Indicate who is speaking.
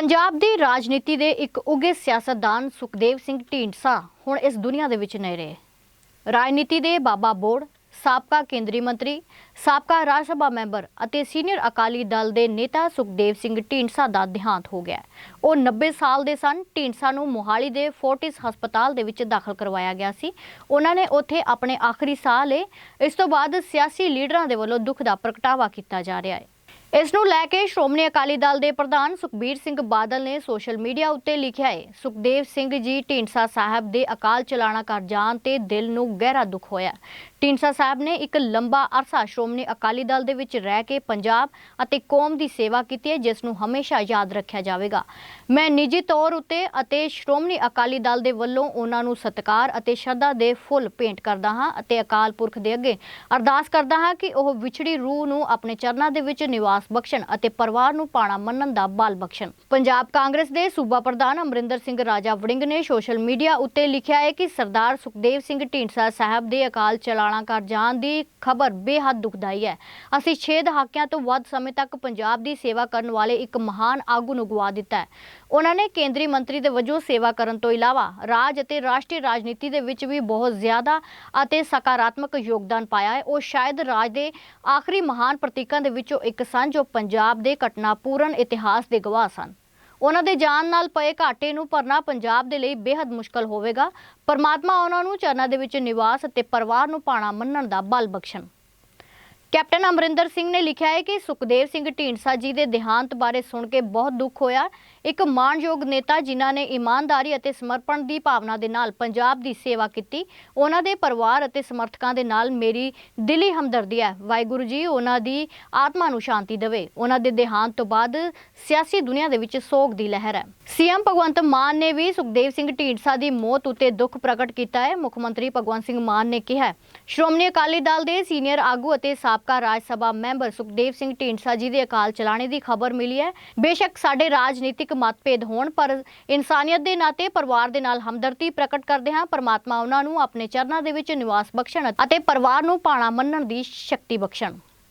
Speaker 1: ਪੰਜਾਬ ਦੀ ਰਾਜਨੀਤੀ ਦੇ ਇੱਕ ਉੱਘੇ ਸਿਆਸਤਦਾਨ ਸੁਖਦੇਵ ਸਿੰਘ ਢੀਂਡਸਾ ਹੁਣ ਇਸ ਦੁਨੀਆ ਦੇ ਵਿੱਚ ਨਹੀਂ ਰਹੇ। ਰਾਜਨੀਤੀ ਦੇ ਬਾਬਾ ਬੋੜ, ਸਾਬਕਾ ਕੇਂਦਰੀ ਮੰਤਰੀ, ਸਾਬਕਾ ਰਾਜ ਸਭਾ ਮੈਂਬਰ ਅਤੇ ਸੀਨੀਅਰ ਅਕਾਲੀ ਦਲ ਦੇ ਨੇਤਾ ਸੁਖਦੇਵ ਸਿੰਘ ਢੀਂਡਸਾ ਦਾ ਦੇਹਾਂਤ ਹੋ ਗਿਆ। ਉਹ 90 ਸਾਲ ਦੇ ਸਨ। ਢੀਂਡਸਾ ਨੂੰ ਮੋਹਾਲੀ ਦੇ ਫੋਰਟਿਸ ਹਸਪਤਾਲ ਦੇ ਵਿੱਚ ਦਾਖਲ ਕਰਵਾਇਆ ਗਿਆ ਸੀ। ਉਹਨਾਂ ਨੇ ਉੱਥੇ ਆਪਣੇ ਆਖਰੀ ਸਾਹ ਲਏ ਇਸ ਤੋਂ ਬਾਅਦ ਸਿਆਸੀ ਲੀਡਰਾਂ ਦੇ ਵੱਲੋਂ ਦੁੱਖ ਦਾ ਪ੍ਰਗਟਾਵਾ ਕੀਤਾ ਜਾ ਰਿਹਾ ਹੈ ਇਸ ਨੂੰ ਲੈ ਕੇ ਸ਼੍ਰੋਮਣੀ ਅਕਾਲੀ ਦਲ ਦੇ ਪ੍ਰਧਾਨ ਸੁਖਬੀਰ ਸਿੰਘ ਬਾਦਲ ਨੇ ਸੋਸ਼ਲ ਮੀਡੀਆ ਉੱਤੇ ਲਿਖਿਆ ਹੈ, ਸੁਖਦੇਵ ਸਿੰਘ ਜੀ ਢੀਂਡਸਾ ਸਾਹਿਬ ਦੇ ਅਕਾਲ ਚਲਾਣਾ ਕਰ ਜਾਣ ਤੇ ਦਿਲ ਨੂੰ ਗਹਿਰਾ ਦੁੱਖ ਹੋਇਆ। ਢੀਂਡਸਾ ਸਾਹਿਬ ਨੇ ਇੱਕ ਲੰਬਾ ਅਰਸਾ ਸ਼੍ਰੋਮਣੀ ਅਕਾਲੀ ਦਲ ਦੇ ਵਿੱਚ ਰਹਿ ਕੇ ਪੰਜਾਬ ਅਤੇ ਕੌਮ ਦੀ ਸੇਵਾ ਕੀਤੀ ਹੈ, ਜਿਸ ਨੂੰ ਹਮੇਸ਼ਾ ਯਾਦ ਰੱਖਿਆ ਜਾਵੇਗਾ। ਮੈਂ ਨਿੱਜੀ ਤੌਰ ਉੱਤੇ ਅਤੇ ਸ਼੍ਰੋਮਣੀ ਅਕਾਲੀ ਦਲ ਦੇ ਵੱਲੋਂ ਉਹਨਾਂ ਨੂੰ ਸਤਿਕਾਰ ਅਤੇ ਸ਼ਰਧਾ ਦੇ ਫੁੱਲ ਭੇਂਟ ਕਰਦਾ ਹਾਂ ਅਤੇ ਅਕਾਲ ਪੁਰਖ ਦੇ ਅੱਗੇ ਅਰਦਾਸ ਕਰਦਾ ਹਾਂ ਕਿ ਉਹ ਵਿਛੜੀ ਰੂਹ ਨੂੰ ਆਪਣੇ ਚਰਨਾਂ ਦੇ ਵਿੱਚ ਨਿਵਾਸ ਬਖਸ਼ਣ ਅਤੇ ਪਰਿਵਾਰ ਨੂੰ ਪਾਣਾ ਮੰਨਣ ਦਾ ਬਲ ਬਖਸ਼ਣ। ਪੰਜਾਬ ਕਾਂਗਰਸ ਦੇ ਸੂਬਾ ਪ੍ਰਧਾਨ ਅਮਰਿੰਦਰ ਸਿੰਘ ਰਾਜਾ ਵੜਿੰਗ ਨੇ ਸੋਸ਼ਲ ਮੀਡੀਆ ਉੱਤੇ ਲਿਖਿਆ ਹੈ ਕਿ ਸਰਦਾਰ ਸੁਖਦੇਵ ਸਿੰਘ ਢੀਂਡਸਾ ਸਾਹਿਬ ਦੇ ਅਕਾਲ ਚਲਾਣਾ ਕਰ ਜਾਣ ਦੀ ਖਬਰ ਬੇਹੱਦ ਦੁਖਦਾਈ ਹੈ। ਅਸੀਂ 6 ਦਹਾਕਿਆਂ ਤੋਂ ਵੱਧ ਸਮੇਂ ਤੱਕ ਪੰਜਾਬ ਦੀ ਸੇਵਾ ਕਰਨ ਵਾਲੇ ਇੱਕ ਮਹਾਨ ਆਗੂ ਨੂੰ ਗਵਾ ਦਿੱਤਾ ਹੈ। ਉਹਨਾਂ ਨੇ ਕੇਂਦਰੀ ਮੰਤਰੀ ਦੇ ਵਜੋਂ ਸੇਵਾ ਕਰਨ ਤੋਂ ਇਲਾਵਾ ਰਾਜ ਅਤੇ ਰਾਸ਼ਟਰੀ ਰਾਜਨੀਤੀ ਦੇ ਵਿੱਚ ਵੀ ਬਹੁਤ ਜ਼ਿਆਦਾ ਅਤੇ ਸਕਾਰਾਤਮਕ ਯੋਗਦਾਨ ਪਾਇਆ ਹੈ। ਉਹ ਸ਼ਾਇਦ ਰਾਜ ਦੇ ਆਖਰੀ ਮਹਾਨ ਪ੍ਰਤੀਕਾਂ ਦੇ ਵਿੱਚੋਂ ਇੱਕ ਸਨ ਜੋ ਪੰਜਾਬ ਦੇ ਘਟਨਾਪੂਰਨ ਇਤਿਹਾਸ ਦੇ ਗਵਾਹ ਸਨ। ਉਹਨਾਂ ਦੇ ਜਾਨ ਨਾਲ ਪਏ ਘਾਟੇ ਨੂੰ ਭਰਨਾ ਪੰਜਾਬ ਦੇ ਲਈ ਬੇहद ਮੁਸ਼ਕਲ ਹੋਵੇਗਾ। ਪਰਮਾਤਮਾ ਉਹਨਾਂ ਨੂੰ ਚਰਨਾਂ ਦੇ ਵਿੱਚ ਨਿਵਾਸ ਅਤੇ ਪਰਿਵਾਰ ਨੂੰ ਪਾਣਾ ਮੰਨਣ ਦਾ ਬਲ ਬਖਸ਼ਣ। ਕੈਪਟਨ ਅਮਰਿੰਦਰ ਸਿੰਘ ਨੇ ਲਿਖਿਆ ਹੈ ਕਿ ਸੁਖਦੇਵ ਸਿੰਘ ਢੀਂਡਸਾ ਜੀ ਦੇ ਦੇਹਾਂਤ ਬਾਰੇ ਸੁਣ ਕੇ ਬਹੁਤ ਦੁੱਖ ਹੋਇਆ। ਇੱਕ ਮਾਣਯੋਗ ਨੇਤਾ ਜਿਨ੍ਹਾਂ ਨੇ ਇਮਾਨਦਾਰੀ ਅਤੇ ਸਮਰਪਣ ਦੀ ਭਾਵਨਾ ਦੇ ਨਾਲ ਪੰਜਾਬ ਦੀ ਸੇਵਾ ਕੀਤੀ, ਉਹਨਾਂ ਦੇ ਪਰਿਵਾਰ ਅਤੇ ਸਮਰਥਕਾਂ ਦੇ ਨਾਲ ਮੇਰੀ ਦਿਲੀ ਹਮਦਰਦੀ ਹੈ। ਵਾਹਿਗੁਰੂ ਜੀ, ਉਹਨਾਂ ਦੀ ਆਤਮਾ ਨੂੰ ਸ਼ਾਂਤੀ ਦੇਵੇ। ਉਹਨਾਂ ਦੇ ਦੇਹਾਂਤ ਤੋਂ ਬਾਅਦ ਸਿਆਸੀ ਦੁਨੀਆ ਦੇ ਵਿੱਚ ਸੋਗ ਦੀ ਲਹਿਰ ਹੈ। ਸੀਐਮ ਭਗਵੰਤ ਮਾਨ ਨੇ ਵੀ ਸੁਖਦੇਵ ਸਿੰਘ ਢੀਂਡਸਾ ਦੀ ਮੌਤ ਉੱਤੇ ਦੁੱਖ ਪ੍ਰਗਟ ਕੀਤਾ ਹੈ। ਮੁੱਖ ਮੰਤਰੀ ਭਗਵੰਤ ਸਿੰਘ ਮਾਨ ਨੇ ਕਿਹਾ ਸ਼੍ਰੋਮਣੀ ਅਕਾਲੀ ਦਲ ਦੇ ਸੀਨੀਅਰ ਆਗੂ ਅਤੇ ਸਾਬਕਾ ਰਾਜ ਸਭਾ ਮੈਂਬਰ ਸੁਖਦੇਵ ਸਿੰਘ ਢੀਂਡਸਾ ਜੀ ਦੇ ਅਕਾਲ ਚਲਾਣੇ ਦੀ ਖਬਰ ਮਿਲੀ ਹੈ। ਬੇਸ਼ੱਕ ਸਾਡੇ ਰਾਜਨੀਤਿਕ ਮਤਭੇਦ ਹੋਣ, ਪਰ ਇਨਸਾਨੀਅਤ ਦੇ ਨਾਤੇ ਪਰਿਵਾਰ ਦੇ ਨਾਲ ਹਮਦਰਦੀ ਪ੍ਰਗਟ ਕਰਦੇ ਹਾਂ। ਪਰਮਾਤਮਾ ਉਹਨਾਂ ਨੂੰ ਆਪਣੇ ਚਰਨਾਂ ਦੇ ਵਿੱਚ ਨਿਵਾਸ ਬਖਸ਼ਣ ਅਤੇ ਪਰਿਵਾਰ ਨੂੰ ਪਾਣਾ ਮੰਨਣ ਦੀ ਸ਼ਕਤੀ ਬਖਸ਼ਣ।